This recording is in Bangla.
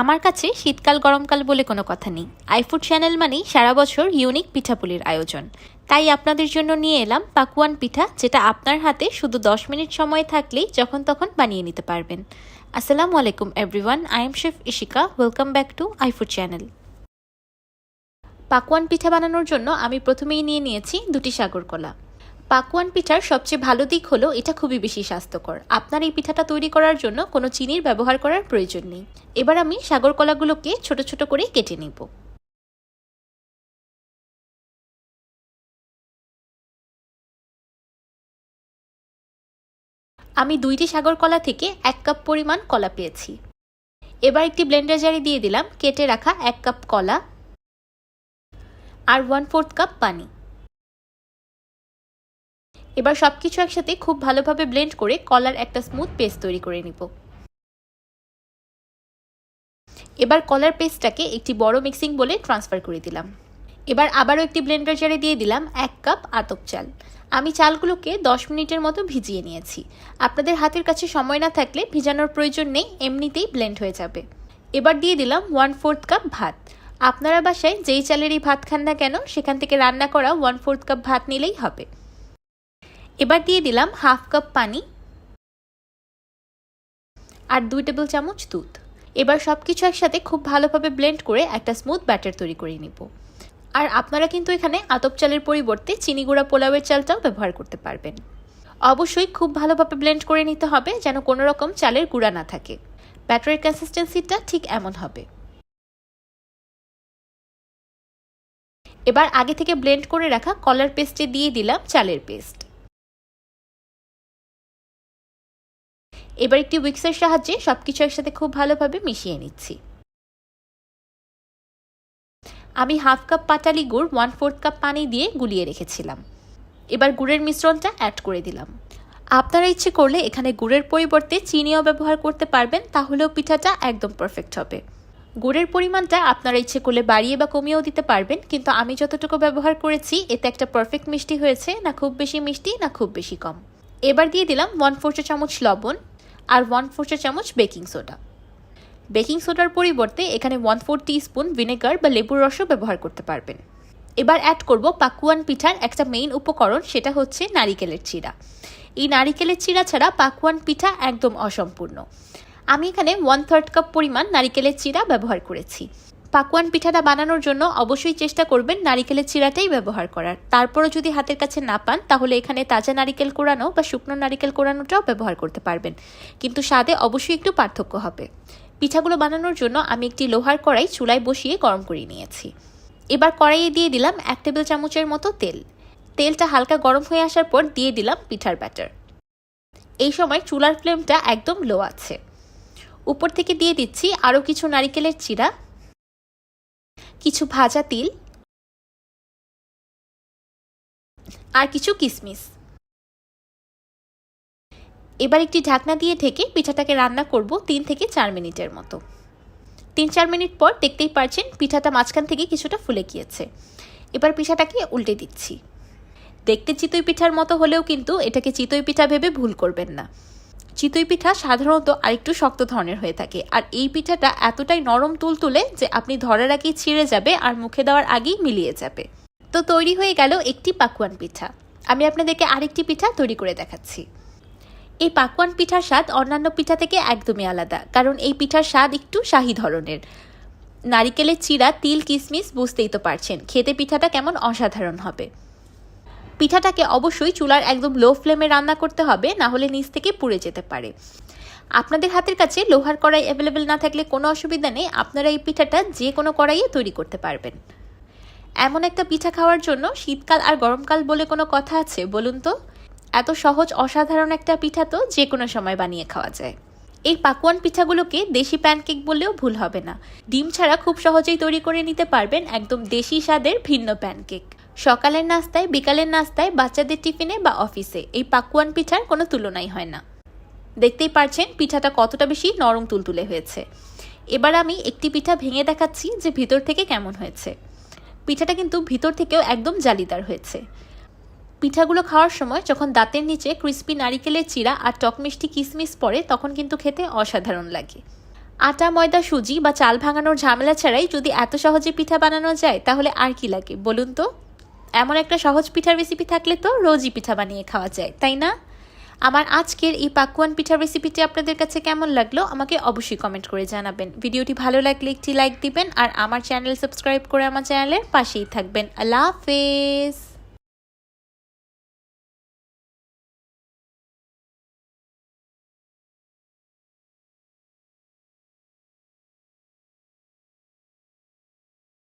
আমার কাছে শীতকাল, গরমকাল বলে কোনো কথা নেই। আইফুড চ্যানেল মানেই সারা বছর ইউনিক পিঠাপুলির আয়োজন। তাই আপনাদের জন্য নিয়ে এলাম পাকুয়ান পিঠা, যেটা আপনার হাতে শুধু দশ মিনিট সময় থাকলেই যখন তখন বানিয়ে নিতে পারবেন। আসসালামু আলাইকুম everyone I am chef Ishika welcome back to iFood channel পাকুয়ান পিঠা বানানোর জন্য আমি প্রথমেই নিয়ে নিয়েছি দুটি সাগর কলা পাকুয়ান পিঠার সবচেয়ে ভালো দিক হলো এটা খুবই বেশি স্বাস্থ্যকর। আপনার এই পিঠাটা তৈরি করার জন্য কোনো চিনির ব্যবহার করার প্রয়োজন নেই। এবার আমি সাগর কলাগুলোকে ছোট ছোট করে কেটে নিব। আমি দুইটি সাগর কলা থেকে এক কাপ পরিমাণ কলা পেয়েছি। এবার একটি ব্লেন্ডার জারে দিয়ে দিলাম কেটে রাখা এক কাপ কলা আর ওয়ান ফোর্থ কাপ পানি। এবার সব কিছু একসাথে খুব ভালোভাবে ব্লেন্ড করে কলার একটা স্মুথ পেস্ট তৈরি করে নিব। এবার কলার পেস্টটাকে একটি বড় মিক্সিং বলে ট্রান্সফার করে দিলাম। এবার আবারও একটি ব্লেন্ডার জারে দিয়ে দিলাম এক কাপ আতপ চাল। আমি চালগুলোকে দশ মিনিটের মতো ভিজিয়ে নিয়েছি। আপনাদের হাতের কাছে সময় না থাকলে ভিজানোর প্রয়োজন নেই, এমনিতেই ব্লেন্ড হয়ে যাবে। এবার দিয়ে দিলাম ওয়ান ফোর্থ কাপ ভাত। আপনারা বাসায় যেই চালেরই ভাত খান না কেন, সেখান থেকে রান্না করা ওয়ান ফোর্থ কাপ ভাত নিলেই হবে। এবার দিয়ে দিলাম হাফ কাপ পানি আর দুই টেবিল চামচ দুধ। এবার সব কিছু একসাথে খুব ভালোভাবে ব্লেন্ড করে একটা স্মুথ ব্যাটার তৈরি করে নিব। আর আপনারা কিন্তু এখানে আতপ চালের পরিবর্তে চিনি গুঁড়া পোলাওয়ের চালটাও ব্যবহার করতে পারবেন। অবশ্যই খুব ভালোভাবে ব্লেন্ড করে নিতে হবে যেন কোনো রকম চালের গুঁড়া না থাকে। ব্যাটারের কনসিস্টেন্সিটা ঠিক এমন হবে। এবার আগে থেকে ব্লেন্ড করে রাখা কলার পেস্টে দিয়ে দিলাম চালের পেস্ট। এবার একটি উইক্সের সাহায্যে সব কিছু একসাথে খুব ভালোভাবে মিশিয়ে নিচ্ছি। আমি হাফ কাপ পাটালি গুড় ওয়ান ফোর্থ কাপ পানি দিয়ে গুলিয়ে রেখেছিলাম। এবার গুড়ের মিশ্রণটা অ্যাড করে দিলাম। আপনারা ইচ্ছে করলে এখানে গুড়ের পরিবর্তে চিনিও ব্যবহার করতে পারবেন, তাহলেও পিঠাটা একদম পারফেক্ট হবে। গুড়ের পরিমাণটা আপনারা ইচ্ছে করলে বাড়িয়ে বা কমিয়েও দিতে পারবেন, কিন্তু আমি যতটুকু ব্যবহার করেছি, এতে একটা পারফেক্ট মিষ্টি হয়েছে, না খুব বেশি মিষ্টি, না খুব বেশি কম। এবার দিয়ে দিলাম ওয়ান ফোর চামচ লবণ আর ওয়ান ফোর চামচ বেকিং সোডা বেকিং সোডার পরিবর্তে এখানে ওয়ান ফোর স্পুন ভিনেগার বা লেবুর রসও ব্যবহার করতে পারবেন। এবার অ্যাড করব পাকুয়ান পিঠার একটা মেইন উপকরণ, সেটা হচ্ছে নারিকেলের চিরা এই নারিকেলের চিরা ছাড়া পাকুয়ান পিঠা একদম অসম্পূর্ণ। আমি এখানে ওয়ান থার্ড কাপ পরিমাণ নারিকেলের চিরা ব্যবহার করেছি। পাকুয়ান পিঠাটা বানানোর জন্য অবশ্যই চেষ্টা করবেন নারিকেলের চিরাটাই ব্যবহার করার। তারপরও যদি হাতের কাছে না পান, তাহলে এখানে তাজা নারিকেল কোরানো বা শুকনো নারিকেল কোরানোটাও ব্যবহার করতে পারবেন। কিন্তু স্বাদে অবশ্যই একটু পার্থক্য হবে। পিঠাগুলো বানানোর জন্য আমি একটি লোহার কড়াই চুলায় বসিয়ে গরম করে নিয়েছি। এবার কড়াইয়ে দিয়ে দিলাম এক টেবিল চামচের মতো তেল। তেলটা হালকা গরম হয়ে আসার পর দিয়ে দিলাম পিঠার ব্যাটার। এই সময় চুলার ফ্লেমটা একদম লো আছে। উপর থেকে দিয়ে দিচ্ছি আরও কিছু নারিকেলের চিরা কিছু ভাজা তিল, আর কিছু কিশমিশ এবার একটি ঢাকনা দিয়ে ঢেকে পিঠাটাকে রান্না করব তিন থেকে চার মিনিটের মতো। তিন চার মিনিট পর দেখতেই পারছেন পিঠাটা মাঝখান থেকে কিছুটা ফুলে গিয়েছে। এবার পিঠাটাকে উল্টে দিচ্ছি। দেখতে চিতই পিঠার মতো হলেও কিন্তু এটাকে চিতই পিঠা ভেবে ভুল করবেন না। চিতই পিঠা সাধারণত আরেকটু শক্ত ধরনের হয়ে থাকে। আর এই পিঠাটা এতটাই নরম তুলতুলে যে আপনি ধরার আগেই ছিঁড়ে যাবে আর মুখে দেওয়ার আগেই মিলিয়ে যাবে। তো তৈরি হয়ে গেল একটি পাকুয়ান পিঠা। আমি আপনাদেরকে আরেকটি পিঠা তৈরি করে দেখাচ্ছি। এই পাকুয়ান পিঠার স্বাদ অন্যান্য পিঠা থেকে একদমই আলাদা, কারণ এই পিঠার স্বাদ একটু শাহি ধরনের। নারিকেলের চিরা, তিল কিশমিশ বুঝতেই তো পারছেন, খেতে পিঠাটা কেমন অসাধারণ হবে। পিঠাটাকে অবশ্যই চুলার একদম লো ফ্লেমে রান্না করতে হবে, না হলে নিচ থেকে পুড়ে যেতে পারে। আপনাদের হাতের কাছে লোহার কড়াই অ্যাভেলেবেল না থাকলে কোনো অসুবিধা নেই, আপনারা এই পিঠাটা যে কোনো কড়াইয়ে তৈরি করতে পারবেন। এমন একটা পিঠা খাওয়ার জন্য শীতকাল আর গরমকাল বলে কোনো কথা আছে, বলুন তো? এত সহজ, অসাধারণ একটা পিঠা তো যে কোনো সময় বানিয়ে খাওয়া যায়। এই পাকুয়ান পিঠাগুলোকে দেশি প্যানকেক বললেও ভুল হবে না। ডিম ছাড়া খুব সহজেই তৈরি করে নিতে পারবেন একদম দেশি স্বাদের ভিন্ন প্যানকেক সকালের নাস্তায়, বিকালের নাস্তায়, বাচ্চাদের টিফিনে বা অফিসে। এই পাকুয়ান পিঠার কোনো তুলনাই হয় না। দেখতেই পারছেন পিঠাটা কতটা বেশি নরম তুলতুলে হয়েছে। এবার আমি একটি পিঠা ভেঙে দেখাচ্ছি যে ভিতর থেকে কেমন হয়েছে। পিঠাটা কিন্তু ভিতর থেকেও একদম জালিদার হয়েছে। পিঠাগুলো খাওয়ার সময় যখন দাঁতের নিচে ক্রিস্পি নারিকেলের চিরা আর টক মিষ্টি কিসমিস পড়ে, তখন কিন্তু খেতে অসাধারণ লাগে। আটা, ময়দা, সুজি বা চাল ভাঙানোর ঝামেলা ছাড়াই যদি এত সহজে পিঠা বানানো যায়, তাহলে আর কি লাগে বলুন তো? এমন একটা সহজ পিঠার রেসিপি থাকলে তো রোজই পিঠা বানিয়ে খাওয়া যায়, তাই না? আমার আজকের এই পাকুয়ান পিঠার রেসিপিটি আপনাদের কাছে কেমন লাগল আমাকে অবশ্যই কমেন্ট করে জানাবেন। ভিডিওটি ভালো লাগলে একটি লাইক দিবেন আর আমার চ্যানেল সাবস্ক্রাইব করে আমার চ্যানেলের পাশেই থাকবেন। আল্লাহ হাফেজ!